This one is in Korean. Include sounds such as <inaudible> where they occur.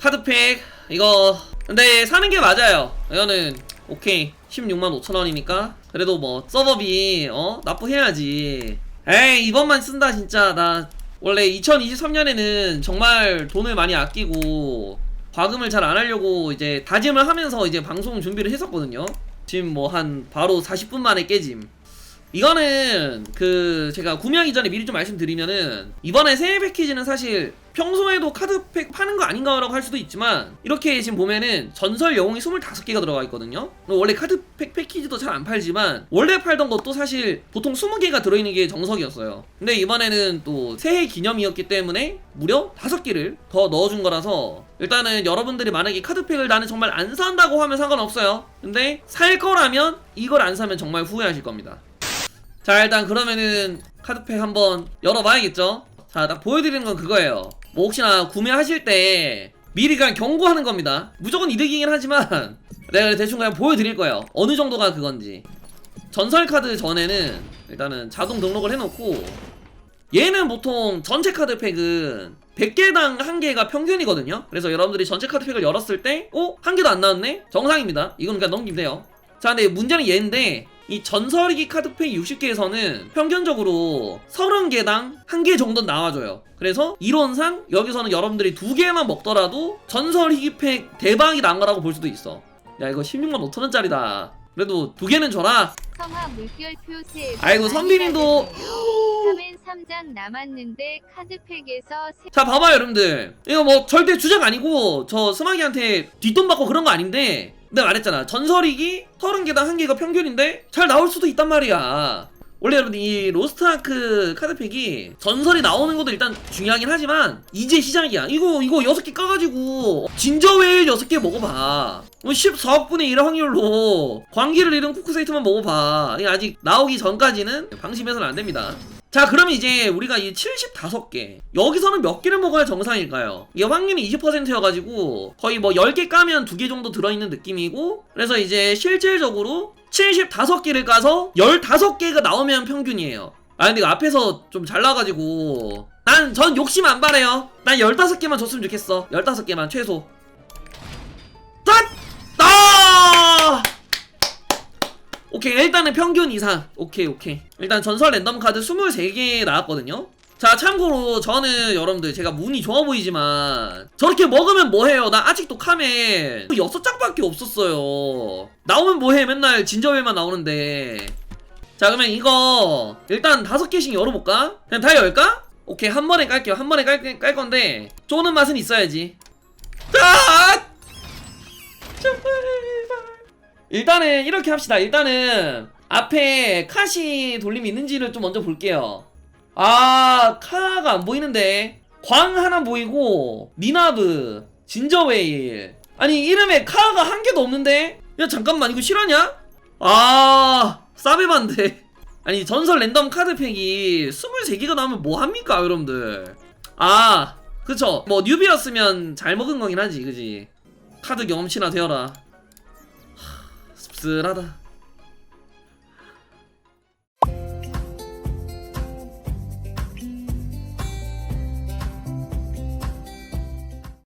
카드팩 이거. 근데 사는 게 맞아요. 이거는 오케이. 16만 5천원이니까. 그래도 뭐 서버비 어? 납부해야지. 에이 이번만 쓴다 진짜. 나 원래 2023년에는 정말 돈을 많이 아끼고 과금을 잘 안 하려고 이제 다짐을 하면서 이제 방송 준비를 했었거든요. 지금 뭐 한 바로 40분 만에 깨짐. 이거는 그 제가 구매하기 전에 미리 좀 말씀드리면은 이번에 새해 패키지는 사실 평소에도 카드팩 파는 거 아닌가라고 할 수도 있지만 이렇게 지금 보면은 전설 영웅이 25개가 들어가 있거든요. 원래 카드팩 패키지도 잘 안 팔지만 원래 팔던 것도 사실 보통 20개가 들어있는 게 정석이었어요. 근데 이번에는 또 새해 기념이었기 때문에 무려 5개를 더 넣어준 거라서 일단은 여러분들이 만약에 카드팩을 나는 정말 안 산다고 하면 상관없어요. 근데 살 거라면 이걸 안 사면 정말 후회하실 겁니다. 자 일단 그러면은 카드팩 한번 열어봐야겠죠? 자 딱 보여드리는 건 그거예요 뭐 혹시나 구매하실 때 미리 그냥 경고하는 겁니다. 무조건 이득이긴 하지만 <laughs> 내가 대충 그냥 보여드릴 거예요. 어느 정도가 그건지. 전설 카드 전에는 일단은 자동 등록을 해놓고 얘는 보통 전체 카드 팩은 100개당 한 개가 평균이거든요. 그래서 여러분들이 전체 카드 팩을 열었을 때 어? 한 개도 안 나왔네? 정상입니다. 이건 그냥 넘기면 돼요. 자 근데 문제는 얘인데 이 전설이기 카드팩 60개에서는 평균적으로 30개당 한개 정도 나와줘요. 그래서 이론상 여기서는 여러분들이 두 개만 먹더라도 전설이기팩 대박이 난 거라고 볼 수도 있어. 야 이거 16만 5천원짜리다. 그래도 두 개는 줘라. 아이고, 선비님도- 3엔 3장 남았는데 카드팩에서 세... 자 봐봐요 여러분들. 이거 뭐 절대 주작 아니고 저 스마기한테 뒷돈 받고 그런 거 아닌데 내가 말했잖아. 전설이기 30개당 한 개가 평균인데 잘 나올 수도 있단 말이야. 원래 여러분 이 로스트아크 카드팩이 전설이 나오는 것도 일단 중요하긴 하지만 이제 시작이야. 이거 이거 6개 까가지고 진저웨일 6개 먹어봐. 14억분의 1의 확률로 광기를 잃은 쿠크세이트만 먹어봐. 아직 나오기 전까지는 방심해서는 안됩니다 자 그러면 이제 우리가 이 75개. 여기서는 몇 개를 먹어야 정상일까요? 이게 확률이 20%여가지고 거의 뭐 10개 까면 2개 정도 들어있는 느낌이고 그래서 이제 실질적으로 75개를 까서 15개가 나오면 평균이에요. 아 근데 이거 앞에서 좀 잘 나가지고. 난 전 욕심 안 바래요. 난 15개만 줬으면 좋겠어. 15개만 최소. 짠! 아! 오케이 일단은 평균 이상. 오케이 오케이. 일단 전설 랜덤 카드 23개 나왔거든요. 자 참고로 저는 여러분들 제가 운이 좋아 보이지만 저렇게 먹으면 뭐해요? 나 아직도 카멘 6장밖에 없었어요. 나오면 뭐해? 맨날 진저웨만 나오는데. 자 그러면 이거 일단 다섯 개씩 열어볼까? 그냥 다 열까? 오케이 한 번에 깔게요. 한 번에 깔, 깔 건데 쪼는 맛은 있어야지. 자! 제발 일단은 이렇게 합시다. 일단은 앞에 카시 돌림이 있는지를 좀 먼저 볼게요. 아 카가 안 보이는데. 광 하나 보이고 니나브 진저웨일 아니 이름에 카가 한 개도 없는데? 야 잠깐만 이거 실화냐? 아 싸베반데. <laughs> 아니 전설 랜덤 카드팩이 23개가 나오면 뭐합니까 여러분들? 아 그쵸. 뭐 뉴비였으면 잘 먹은 거긴 하지 그지? 카드 경험치나 되어라 씁쓸하다